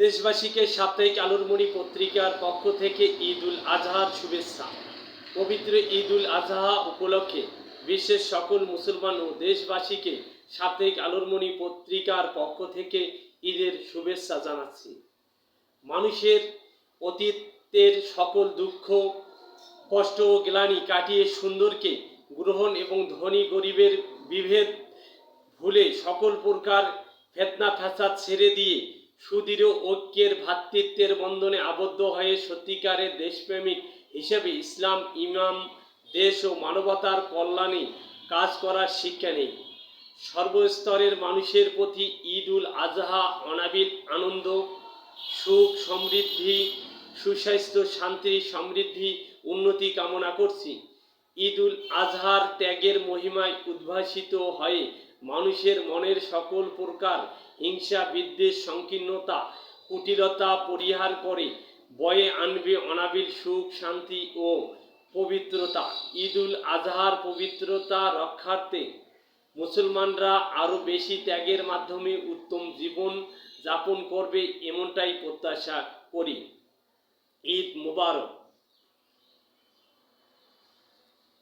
দেশবাসীকে সাপ্তাহিক আলোরমণি পত্রিকার পক্ষ থেকে ঈদ উল আজহার শুভেচ্ছা। পবিত্র ঈদ উল আজহা উপলক্ষে বিশ্বের সকল মুসলমান ও দেশবাসীকে সাপ্তাহিক আলোরমণি পত্রিকার পক্ষ থেকে ঈদের শুভেচ্ছা জানাচ্ছি। মানুষের অতীতের সকল দুঃখ, কষ্ট ও গ্লানি কাটিয়ে সুন্দরকে গ্রহণ এবং ধনী গরিবের বিভেদ ভুলে সকল প্রকার ফেতনা ফ্যাসাদ ছেড়ে দিয়ে সুদৃঢ় ঐক্যের ভ্রাতৃত্বের বন্ধনে আবদ্ধ হয়ে সত্যিকারের দেশপ্রেমিক হিসেবে ইসলাম, ইমাম, দেশ ও মানবতার কল্যাণে কাজ করার শিক্ষা নেই। সর্বস্তরের মানুষের প্রতি ঈদ উল আজহা, অনাবিল আনন্দ, সুখ সমৃদ্ধি, সুস্বাস্থ্য, শান্তি সমৃদ্ধি, উন্নতি কামনা করছি। ঈদ উল আজহার ত্যাগের মহিমায় উদ্ভাসিত হয়ে মানুষের মনের সকল প্রকার হিংসা, বিদ্বেষ, সংকীর্ণতা, কুটিলতা পরিহার করে বয়ে আনবে অনাবিল সুখ, শান্তি ও পবিত্রতা। ঈদ উল আজহার পবিত্রতা রক্ষার্থে মুসলমানরা আরও বেশি ত্যাগের মাধ্যমে উত্তম জীবন যাপন করবে, এমনটাই প্রত্যাশা করি। ঈদ মুবারক।